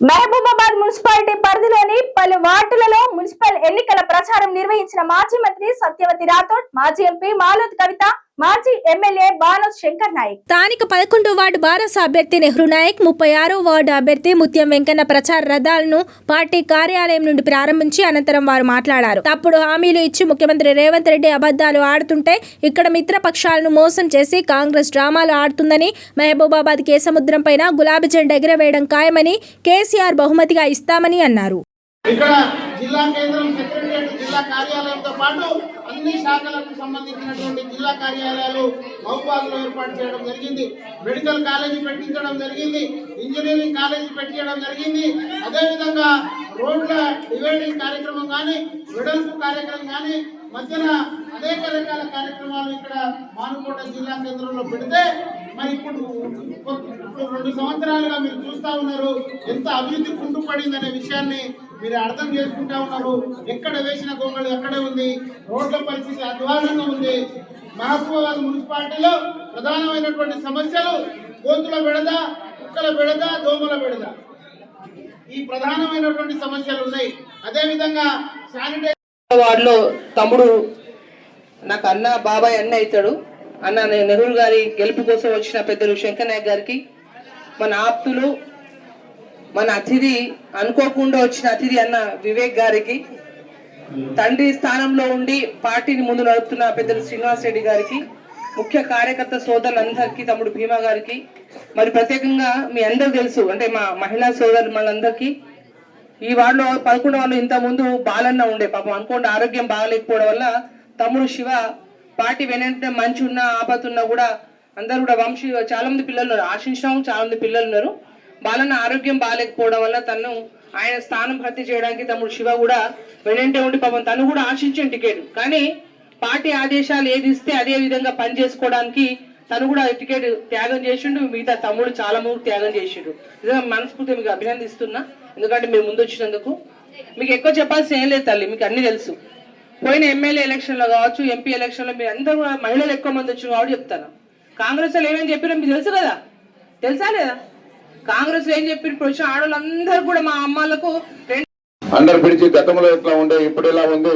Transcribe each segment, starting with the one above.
Mahabubabad municipality పరిధిలోని పలు వార్డులలో మున్సిపల్ ఎన్నికల ప్రచారం నిర్వహించిన మాజీ మంత్రి సత్యవతి రాథోడ్ మాజీ ఎంపీ మాలోత్ కవిత మాజీ ఎమ్మెల్యే బానోత్ శంకర్ నాయక్. స్థానిక పదకొండో వార్డు బారస అభ్యర్థి నెహ్రూ నాయక్ ముప్పై ఆరో వార్డు అభ్యర్థి ముత్యం వెంకన్న ప్రచార రథాలను పార్టీ కార్యాలయం నుండి ప్రారంభించి అనంతరం వారు మాట్లాడారు. తప్పుడు హామీలు ఇచ్చి ముఖ్యమంత్రి రేవంత్ రెడ్డి అబద్ధాలు ఆడుతుంటే ఇక్కడ మిత్రపక్షాలను మోసం చేసి కాంగ్రెస్ డ్రామాలు ఆడుతుందని మహబూబాబాద్ కేసముద్రం పైన గులాబీ జెండా ఎగరవేయడం ఖాయమని కేసీఆర్ బహుమతిగా ఇస్తామని అన్నారు. ఇక్కడ జిల్లా కేంద్రం సెక్రటరియట్ జిల్లా కార్యాలయంతో పాటు అన్ని శాఖలకు సంబంధించినటువంటి జిల్లా కార్యాలయాలు మహబూబాద్ ఏర్పాటు చేయడం జరిగింది. మెడికల్ కాలేజీ పెట్టించడం జరిగింది. ఇంజనీరింగ్ కాలేజీ పెట్టించడం జరిగింది. అదేవిధంగా రోడ్ల డివైడింగ్ కార్యక్రమం కానీ వెడల్పు కార్యక్రమం కానీ మధ్యన అనేక రకాల కార్యక్రమాలు ఇక్కడ మానుకోట జిల్లా కేంద్రంలో పెడితే మరి ఇప్పుడు ఇప్పుడు రెండు సంవత్సరాలుగా మీరు చూస్తూ ఉన్నారు. ఎంత అభివృద్ధి కుంటుపడింది విషయాన్ని మీరు అర్థం చేసుకుంటా ఉన్నారు. ఎక్కడ వేసిన గొంగళి ఎక్కడే ఉంది. రోడ్ల పరిస్థితి అధ్వానంగా ఉంది. మహబూబాబాద్ మున్సిపాలిటీలో ప్రధానమైనటువంటి సమస్యలు కోతుల బెడద కుక్కల బెడద దోమల బెడద. ఈ ప్రధానమైనటువంటి సమస్యలు ఉన్నాయి. అదేవిధంగా శానిటైజర్ వార్డులో తమ్ముడు నాకు అన్న బాబాయ్ అన్న అవుతాడు. అన్న నేను నెహ్రూ గారి గెలుపు కోసం వచ్చిన పెద్దలు శంకర్ నాయక్ గారికి మన ఆప్తులు మన అతిథి అనుకోకుండా వచ్చిన అతిథి అన్న వివేక్ గారికి తండ్రి స్థానంలో ఉండి పార్టీని ముందు నడుపుతున్న పెద్దలు శ్రీనివాస్ రెడ్డి గారికి ముఖ్య కార్యకర్త సోదరులందరికీ తమ్ముడు భీమా గారికి మరి ప్రత్యేకంగా మీ అందరు తెలుసు అంటే మా మహిళా సోదరు మనందరికీ ఈ వార్డులో పదకొండు వాళ్ళు ఇంత ముందు బాలన్న ఉండే పాపం అనుకోండి ఆరోగ్యం బాగలేకపోవడం వల్ల తమ్ముడు శివ పార్టీ వెనంటే మంచి ఉన్నా ఆపతున్నా కూడా అందరు కూడా వంశీ చాలా మంది పిల్లలు ఉన్నారు ఆశించాము చాలా మంది పిల్లలు ఉన్నారు. బాలన్న ఆరోగ్యం బాగాలేకపోవడం వల్ల తను ఆయన స్థానం భర్తీ చేయడానికి తమ్ముడు శివ కూడా వెనంటే ఉండి పాపం తను కూడా ఆశించిన టికెట్. కానీ పార్టీ ఆదేశాలు ఏది ఇస్తే అదే విధంగా పని చేసుకోవడానికి తను కూడా టికెట్ త్యాగం చేసిండు. మిగతా తమ్ముడు చాలా మంది త్యాగం చేసిండు. నిజంగా మనస్ఫూర్తి మీకు అభినందిస్తున్నా. ఎందుకంటే మీరు ముందు వచ్చినందుకు మీకు ఎక్కువ చెప్పాల్సిన ఏం లేదు తల్లి మీకు అన్ని తెలుసు. పోయిన ఎమ్మెల్యే ఎలక్షన్లో కావచ్చు ఎంపీ ఎలక్షన్లో మీరు అందరూ కూడా మహిళలు ఎక్కువ మంది వచ్చిన కాబట్టి చెప్తాను. కాంగ్రెస్ వాళ్ళు ఏమేమి చెప్పినా మీకు తెలుసు కదా? తెలుసా లేదా? కాంగ్రెస్ ఏం చెప్పి ఇప్పుడు ఆడవాళ్ళందరూ కూడా మా అమ్మాలకు అందరు పిలిచి గతంలో ఎట్లా ఉండే ఇప్పుడు ఎలా ఉంది?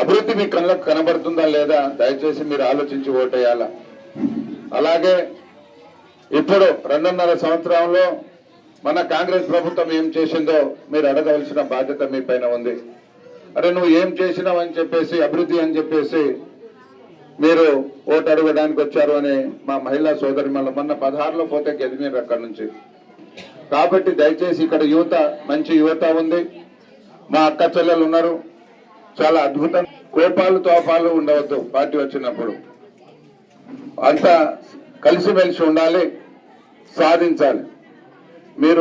అభివృద్ధి మీ కళ్ళకు కనబడుతుందా లేదా? దయచేసి మీరు ఆలోచించి ఓటేయాల? అలాగే ఇప్పుడు రెండున్నర సంవత్సరంలో మన కాంగ్రెస్ ప్రభుత్వం ఏం చేసిందో మీరు అడగవలసిన బాధ్యత మీ పైన ఉంది. అరే నువ్వు ఏం చేసినావు అని చెప్పేసి అభివృద్ధి అని చెప్పేసి మీరు ఓటు అడగడానికి వచ్చారు అని మా మహిళా సోదరి మళ్ళీ మొన్న పదహారులో పోతే గెలిమినారు అక్కడి నుంచి. కాబట్టి దయచేసి ఇక్కడ యువత మంచి యువత ఉంది. మా అక్క చెల్లెలు ఉన్నారు. చాలా అద్భుతం. కోపాలు తోపాలు ఉండవద్దు పార్టీ వచ్చినప్పుడు. అంతా కలిసిమెలిసి ఉండాలి సాధించాలి.